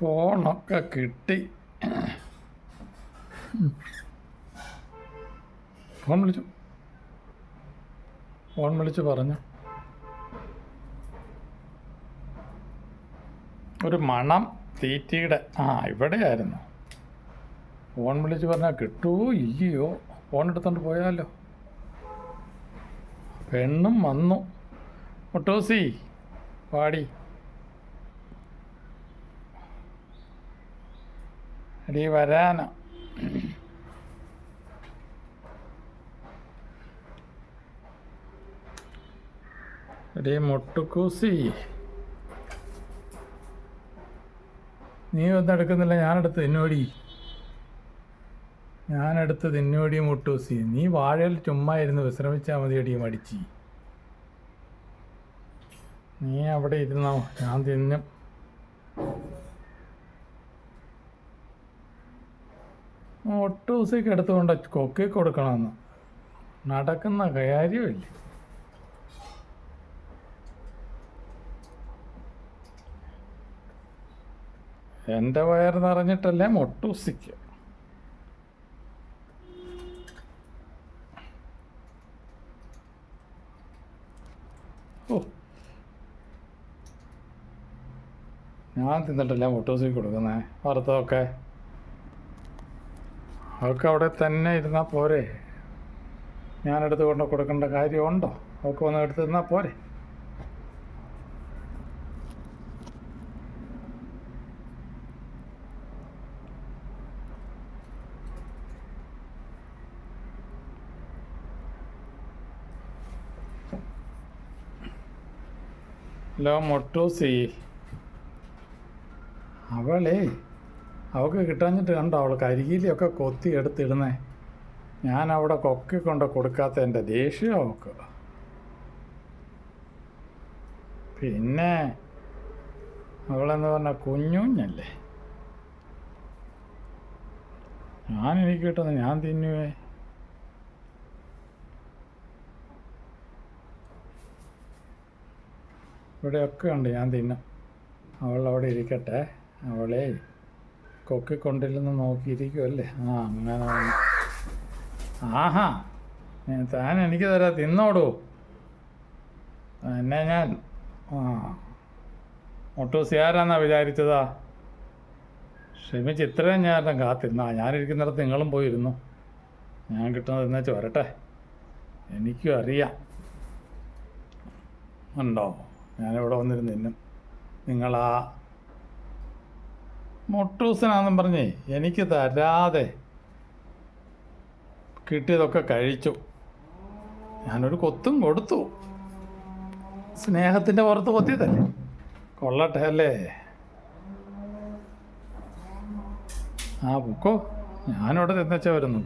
ഫോണൊക്കെ കിട്ടി. ഫോൺ വിളിച്ചു. ഫോൺ വിളിച്ച് പറഞ്ഞു. ഒരു മണം തീറ്റിയുടെ. ആ ഇവിടെയായിരുന്നു. ഫോൺ വിളിച്ച് പറഞ്ഞാൽ കിട്ടുമോ ഇല്ലയോ ഫോൺ എടുത്തോണ്ട് പോയാലോ? പെണ്ണും വന്നു. ഒട്ടോസി പാടി എടീ വരാന. അടി മുട്ടുക്കൂസി. നീ ഒന്നും എടുക്കുന്നില്ല ഞാനെടുത്ത് തിന്നോടി ഞാനെടുത്ത് തിന്നോടി മുട്ടൂസി നീ വാഴയിൽ ചുമ്മാ ഇരുന്ന് വിശ്രമിച്ചാൽ മതി അടി മടിച്ചി. നീ അവിടെ ഇരുന്നോ? ഞാൻ തിന്നും. ഒട്ടൂസയ്ക്ക് എടുത്തുകൊണ്ട് കൊക്കി കൊടുക്കണമെന്ന് നടക്കുന്ന കാര്യമില്ല. എന്റെ വയർ നിറഞ്ഞിട്ടല്ലേ മൊട്ടുസിക്ക് ഓ. ഞാൻ തിന്നിട്ടല്ലേ മൊട്ടൂസിക്ക് കൊടുക്കുന്നേ. വറുത്തതൊക്കെ. അവൾക്ക് അവിടെ തന്നെ ഇരുന്നാൽ പോരെ. ഞാനെടുത്ത് കൊണ്ട് കൊടുക്കേണ്ട കാര്യമുണ്ടോ? അവൾക്ക് വന്ന് എടുത്ത് തന്നാൽ പോരെ. ഹലോ മൊട്ടൂസി. അവളേ അവൾക്ക് കിട്ടാഞ്ഞിട്ട് കണ്ടോ അവൾ കരികിലൊക്കെ കൊത്തി എടുത്തിടുന്നേ. ഞാൻ അവിടെ കൊക്കി കൊണ്ട് കൊടുക്കാത്ത എന്റെ ദേഷ്യം അവൾക്ക്. പിന്നെ അവളെന്ന് പറഞ്ഞ കുഞ്ഞുഞ്ഞല്ലേ? ഞാൻ എനിക്ക് കിട്ടുന്ന ഞാൻ തിന്നുവേ. ഇവിടെയൊക്കെ ഉണ്ട് ഞാൻ തിന്നും. അവൾ അവിടെ ഇരിക്കട്ടെ. അവളെ കൊക്കിക്കൊണ്ടില്ലെന്ന് നോക്കിയിരിക്കുമല്ലേ ആ അങ്ങനെ ആഹാ താൻ എനിക്ക് തരാ തിന്നോടൂ. എന്നെ ഞാൻ ആ. ഒട്ടൂസി ആരാന്നാ വിചാരിച്ചതാ? ക്ഷമിച്ച് ഇത്രയും ഞാൻ കാത്തിരുന്നാ ഞാനിരിക്കുന്നിടത്ത് നിങ്ങളും പോയിരുന്നു. ഞാൻ കിട്ടുന്നത് എന്നുവെച്ച് വരട്ടെ. എനിക്കും അറിയാം. ഉണ്ടോ? ഞാനിവിടെ വന്നിരുന്നു ഇന്നും. നിങ്ങളാ മൊട്ടൂസനാന്നും പറഞ്ഞേ എനിക്ക് തരാതെ കിട്ടിയതൊക്കെ കഴിച്ചു. ഞാനൊരു കൊത്തും കൊടുത്തു. സ്നേഹത്തിന്റെ പുറത്ത് കൊത്തിയതല്ലേ? കൊള്ളട്ടെ അല്ലേ? ആ ബുക്കോ ഞാനിവിടെ തിന്നച്ച വരുന്നു